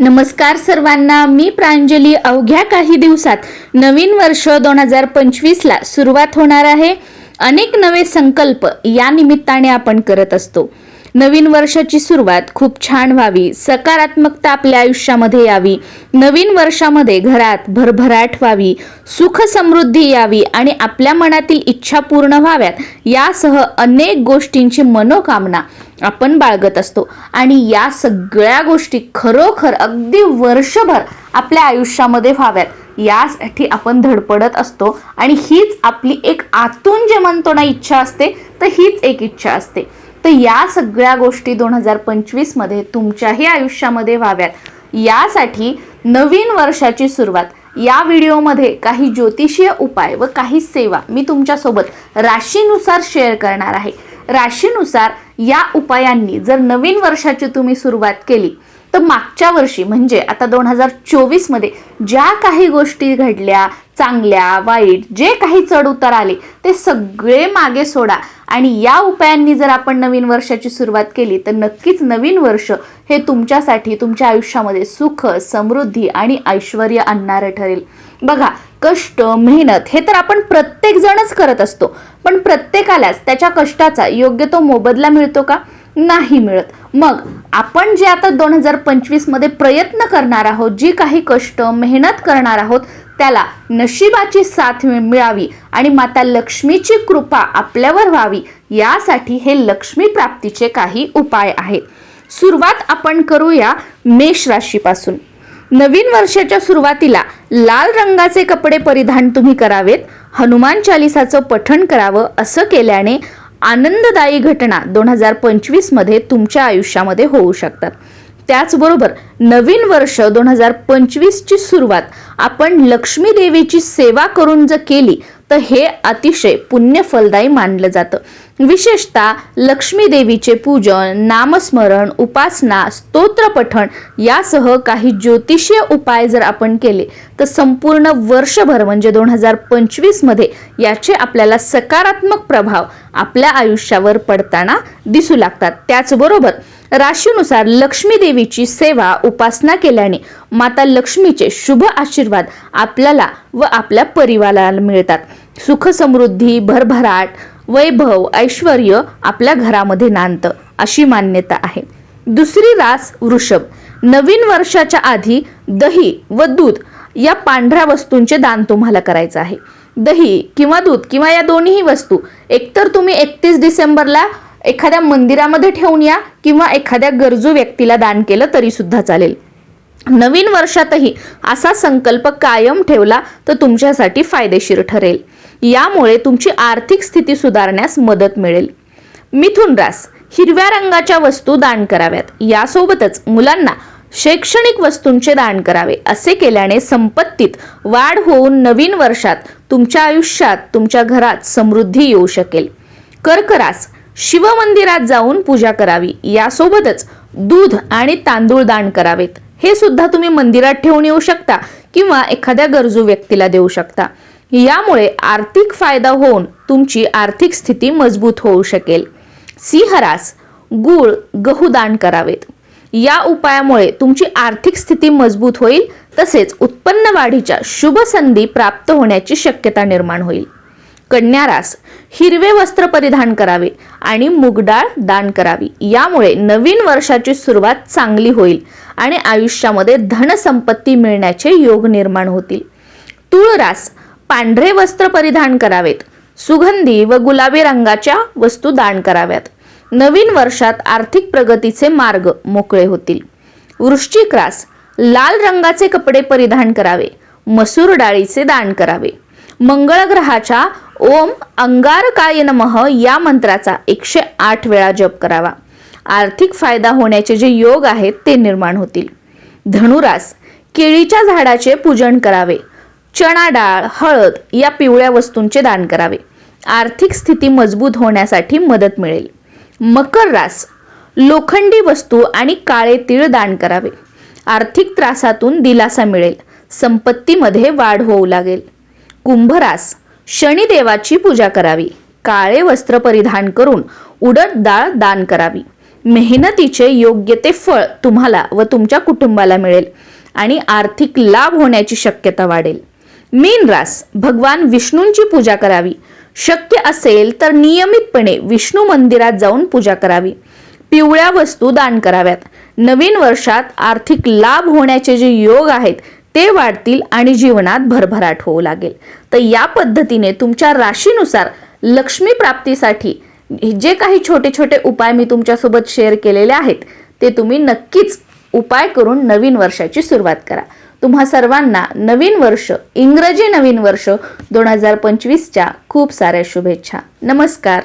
नमस्कार सर्वांना मी प्रांजली. अवघ्या काही दिवसात नवीन वर्ष दोन हजार पंचवीसला सुरुवात होणार आहे. अनेक नवे संकल्प या निमित्ताने आपण करत असतो. नवीन वर्षाची सुरुवात खूप छान व्हावी सकारात्मकता आपल्या आयुष्यामध्ये यावी नवीन वर्षामध्ये घरात भरभराट व्हावी सुख समृद्धी यावी आणि आपल्या मनातील इच्छा पूर्ण व्हाव्यात यासह अनेक गोष्टींची मनोकामना आपण बाळगत असतो. आणि या सगळ्या गोष्टी खरोखर अगदी वर्षभर आपल्या आयुष्यामध्ये व्हाव्यात. यासाठी आपण धडपडत असतो आणि हीच आपली एक आतून जे म्हणतो ना इच्छा असते तर हीच एक इच्छा असते. तर या सगळ्या गोष्टी दोन हजार पंचवीसमध्ये तुमच्याही आयुष्यामध्ये व्हाव्यात. यासाठी नवीन वर्षाची सुरुवात. या व्हिडिओमध्ये काही ज्योतिषीय उपाय व काही सेवा मी तुमच्यासोबत राशीनुसार शेअर करणार आहे. राशीनुसार या उपायांनी जर नवीन वर्षाची तुम्ही सुरुवात केली तर मागच्या वर्षी म्हणजे आता दोन हजार चोवीसमध्ये ज्या काही गोष्टी घडल्या चांगल्या वाईट जे काही चढ उतार आले ते सगळे मागे सोडा. आणि या उपायांनी जर आपण नवीन वर्षाची सुरुवात केली तर नक्कीच नवीन वर्ष हे तुमच्यासाठी तुमच्या आयुष्यामध्ये सुख समृद्धी आणि ऐश्वर आणणारं ठरेल. बघा कष्ट मेहनत हे तर आपण प्रत्येक जणच करत असतो. पण प्रत्येकालाच त्याच्या कष्टाचा योग्य तो मोबदला मिळतो का? नाही मिळत. मग आपण जे आता दोन हजार पंचवीसमध्ये प्रयत्न करणार आहोत जी काही कष्ट मेहनत करणार आहोत त्याला नशिबाची साथ मिळावी आणि माता लक्ष्मीची कृपा आपल्यावर व्हावी यासाठी हे लक्ष्मी प्राप्तीचे काही उपाय आहेत. सुरुवात आपण करूया मेष राशीपासून. नवीन वर्षाच्या सुरुवातीला लाल रंगाचे कपडे परिधान तुम्ही करावेत हनुमान चालिसाचं पठण करावं असं केल्याने आनंददायी घटना दोन हजार पंचवीसमध्ये तुमच्या आयुष्यामध्ये होऊ शकतात. त्याचबरोबर नवीन वर्ष दोन हजार पंचवीसची सुरुवात आपण लक्ष्मी देवीची सेवा करून जर केली तर हे अतिशय पुण्यफलदायी मानलं जातं. विशेषतः लक्ष्मी देवीचे पूजन नामस्मरण उपासना स्तोत्रपठण यासह काही ज्योतिषीय उपाय जर आपण केले तर संपूर्ण वर्षभर म्हणजे दोन हजार पंचवीसमध्ये याचे आपल्याला सकारात्मक प्रभाव आपल्या आयुष्यावर पडताना दिसू लागतात. त्याचबरोबर राशीनुसार लक्ष्मी देवीची सेवा उपासना केल्याने माता लक्ष्मीचे शुभ आशीर्वाद आपल्याला व आपल्या परिवाराला मिळतात. सुख समृद्धी भरभराट वैभव ऐश्वर आपल्या घरामध्ये नांदतं अशी मान्यता आहे. दुसरी रास वृषभ. नवीन वर्षाच्या आधी दही व दूध या पांढऱ्या वस्तूंचे दान तुम्हाला करायचं आहे. दही किंवा दूध किंवा या दोन्ही वस्तू एकतर तुम्ही एकतीस डिसेंबरला एखाद्या मंदिरामध्ये ठेवून या किंवा एखाद्या गरजू व्यक्तीला दान केलं तरी सुद्धा चालेल. नवीन वर्षातही असा संकल्प कायम ठेवला तर तुमच्यासाठी फायदेशीर ठरेल. यामुळे तुमची आर्थिक स्थिती सुधारण्यास मदत मिळेल. मिथुन रास हिरव्या रंगाच्या वस्तू दान कराव्यात. यासोबतच मुलांना शैक्षणिक वस्तूंचे दान करावे. असे केल्याने संपत्तीत वाढ होऊन नवीन वर्षात तुमच्या आयुष्यात तुमच्या घरात समृद्धी येऊ शकेल. कर्करास शिवमंदिरात जाऊन पूजा करावी. यासोबतच दूध आणि तांदूळ दान करावेत. हे सुद्धा तुम्ही मंदिरात ठेवून येऊ शकता किंवा एखाद्या गरजू व्यक्तीला देऊ शकता. यामुळे आर्थिक फायदा होऊन तुमची आर्थिक स्थिती मजबूत होऊ शकेल. सिंहरास गूळ गहू दान करावेत. या उपायामुळे तुमची आर्थिक स्थिती मजबूत होईल तसेच उत्पन्न वाढीच्या शुभ संधी प्राप्त होण्याची शक्यता निर्माण होईल. कन्यारास हिरवे वस्त्र परिधान करावे आणि मुगडाळ दान करावी. यामुळे नवीन वर्षाची सुरुवात चांगली होईल आणि आयुष्यामध्ये धनसंपत्ती मिळण्याचे योग निर्माण होतील. तुळरास पांढरे वस्त्र परिधान करावेत. सुगंधी व गुलाबी रंगाच्या वस्तू दान कराव्यात. नवीन वर्षात आर्थिक प्रगतीचे मार्ग मोकळे होतील. वृश्चिक रास लाल रंगाचे कपडे परिधान करावे. मसूर डाळीचे दान करावे. मंगळ ग्रहाच्या ओम अंगारकाय नमः या मंत्राचा एकशे आठ वेळा जप करावा. आर्थिक फायदा होण्याचे जे योग आहेत ते निर्माण होतील. धनुरास केळीच्या झाडाचे पूजन करावे. चणा डाळ हळद या पिवळ्या वस्तूंचे दान करावे. आर्थिक स्थिती मजबूत होण्यासाठी मदत मिळेल. मकर रास लोखंडी वस्तू आणि काळे तीळ दान करावे. आर्थिक त्रासातून दिलासा मिळेल. संपत्तीमध्ये वाढ होऊ लागेल. कुंभरास शनिदेवाची पूजा करावी. काळे वस्त्र परिधान करून उडद डाळ दान करावी. मेहनतीचे योग्य ते फळ तुम्हाला व तुमच्या कुटुंबाला मिळेल आणि आर्थिक लाभ होण्याची शक्यता वाढेल. मीन रास भगवान विष्णूंची पूजा करावी. शक्य असेल तर नियमितपणे विष्णू मंदिरात जाऊन पूजा करावी. पिवळ्या वस्तू दान कराव्यात. नवीन वर्षात आर्थिक लाभ होण्याचे जे योग आहेत ते वाढतील आणि जीवनात भरभराट होऊ लागेल. तर या पद्धतीने तुमच्या राशीनुसार लक्ष्मी प्राप्तीसाठी जे काही छोटे छोटे उपाय मी तुमच्यासोबत शेअर केलेले आहेत ते तुम्ही नक्कीच उपाय करून नवीन वर्षाची सुरुवात करा. तुम्हा सर्वांना नवीन वर्ष इंग्रजी नवीन वर्ष दोन हजार पंचवीसच्या खूप साऱ्या शुभेच्छा. नमस्कार.